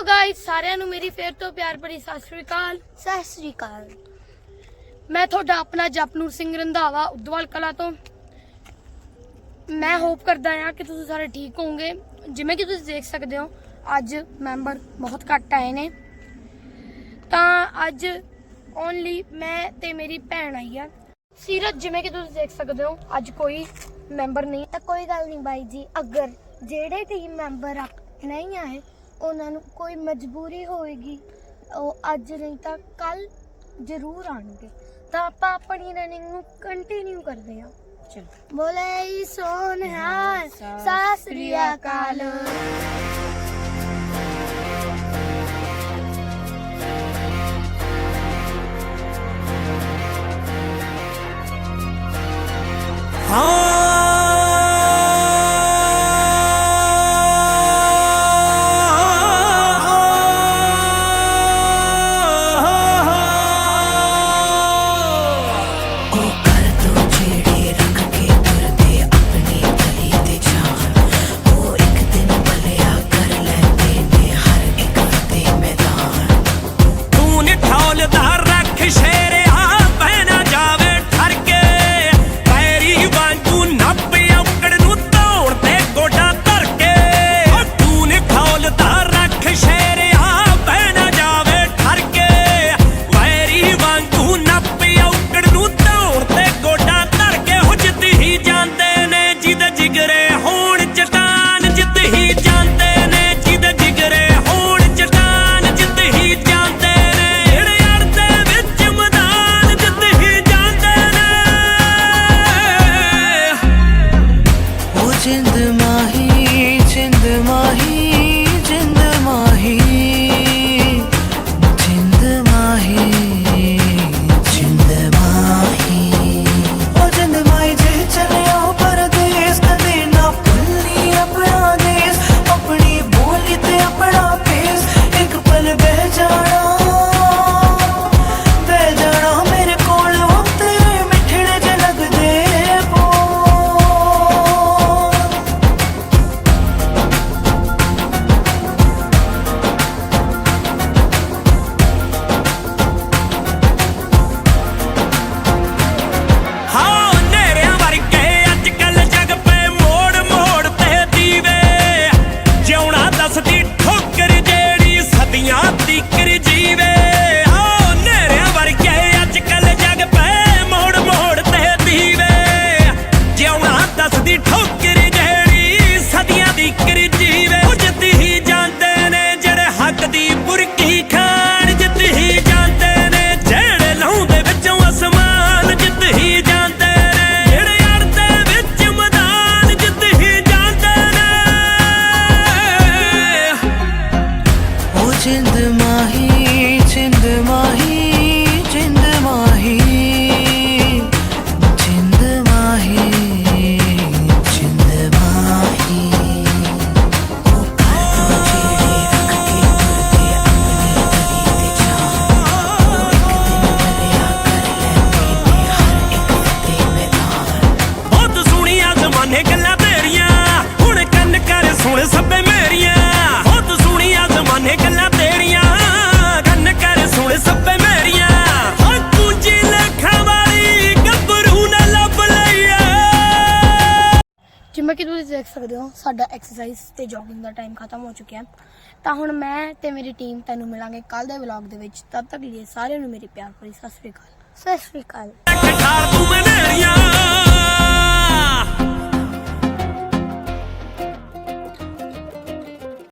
Hello guys ਸਾਰਿਆਂ ਨੂੰ ਮੇਰੀ ਫੇਰ ਤੋਂ ਪਿਆਰ ਭਰੀ ਸਤਿ ਸ੍ਰੀ ਅਕਾਲ। ਸਤਿ ਸ੍ਰੀ ਅਕਾਲ। ਮੈਂ ਤੁਹਾਡਾ ਆਪਣਾ ਜਪਨੂਰ ਸਿੰਘ ਰੰਧਾਵਾ ਉਦਵਾਲ ਕਲਾ ਤੋਂ। ਮੈਂ ਹੋਪ ਕਰਦਾ ਹਾਂ ਕਿ ਤੁਸੀਂ ਸਾਰੇ ਠੀਕ ਹੋਵੋਗੇ। ਜਿਵੇਂ ਕਿ ਤੁਸੀਂ ਦੇਖ ਸਕਦੇ ਹੋ ਅੱਜ ਮੈਂਬਰ ਬਹੁਤ ਘੱਟ ਆਏ ਨੇ। ਤਾਂ ਅੱਜ ਓਨਲੀ ਮੈਂ ਤੇ ਮੇਰੀ ਭੈਣ ਆਈ ਆ। ਸੀਰਤ ਜਿਵੇਂ ਕਿ ਤੁਸੀਂ ਦੇਖ ਸਕਦੇ ਹੋ ਅੱਜ ਕੋਈ ਮੈਂਬਰ ਨਹੀਂ। ਤਾਂ ਕੋਈ ਗੱਲ ਨਹੀਂ ਬਾਈ ਜੀ ਅਗਰ ਜਿਹੜੇ ਟੀਮ ਮੈਂਬਰ ਨਹੀਂ ਆਏ ਉਹਨਾਂ ਨੂੰ ਕੋਈ ਮਜਬੂਰੀ ਹੋਏਗੀ ਉਹ ਅੱਜ ਨਹੀਂ ਤਾਂ ਕੱਲ ਜ਼ਰੂਰ ਆਣਗੇ ਤਾਂ ਆਪਾਂ ਆਪਣੀ ਰਨਿੰਗ ਨੂੰ ਕੰਟੀਨਿਊ ਕਰਦੇ ਹਾਂ। ਚਲੋ ਬੋਲੇ ਸੋਨਿਆ ਸਤਿ ਸ੍ਰੀ ਸਕਦੇ ਹੋ। ਸਾਡਾ ਐਕਸਰਸਾਈਜ਼ ਤੇ ਜੋਗਿੰਗ ਦਾ ਟਾਈਮ ਖਤਮ ਹੋ ਚੁੱਕਿਆ। ਤਾਂ ਹੁਣ ਮੈਂ ਤੇ ਮੇਰੀ ਟੀਮ ਤੈਨੂੰ ਮਿਲਾਂਗੇ ਕੱਲ ਦੇ ਵਲੌਗ ਦੇ ਵਿੱਚ। ਤਦ ਤੱਕ ਲਈ ਸਾਰਿਆਂ ਨੂੰ ਮੇਰੀ ਪਿਆਰ ਭਰੀ ਸਤਿ ਸ੍ਰੀ ਅਕਾਲ। ਸਤਿ ਸ੍ਰੀ ਅਕਾਲ।